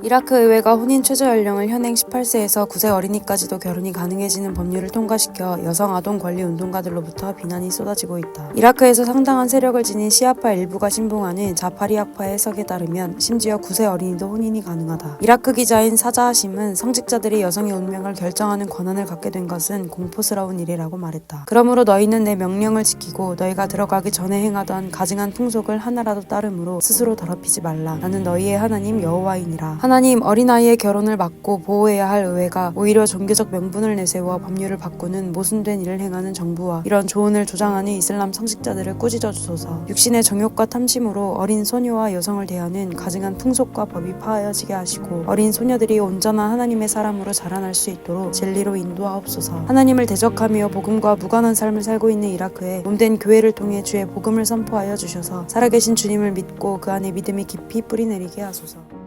이라크 의회가 혼인 최저 연령을 현행 18세에서 9세 어린이까지도 결혼이 가능해지는 법률을 통과시켜 여성 아동 권리 운동가들로부터 비난이 쏟아지고 있다. 이라크에서 상당한 세력을 지닌 시아파 일부가 신봉하는 자파리학파 해석에 따르면 심지어 9세 어린이도 혼인이 가능하다. 이라크 기자인 사자하심은 성직자들이 여성의 운명을 결정하는 권한을 갖게 된 것은 공포스러운 일이라고 말했다. 그러므로 너희는 내 명령을 지키고 너희가 들어가기 전에 행하던 가증한 풍속을 하나라도 따르므로 스스로 더럽히지 말라. 나는 너희의 하나님 여호와이니라. 하나님 어린아이의 결혼을 막고 보호해야 할 의회가 오히려 종교적 명분을 내세워 법률을 바꾸는 모순된 일을 행하는 정부와 이런 조언을 조장하는 이슬람 성직자들을 꾸짖어 주소서. 육신의 정욕과 탐심으로 어린 소녀와 여성을 대하는 가증한 풍속과 법이 파하여지게 하시고 어린 소녀들이 온전한 하나님의 사람으로 자라날 수 있도록 진리로 인도하옵소서. 하나님을 대적하며 복음과 무관한 삶을 살고 있는 이라크에 몸된 교회를 통해 주의 복음을 선포하여 주셔서 살아계신 주님을 믿고 그 안에 믿음이 깊이 뿌리내리게 하소서.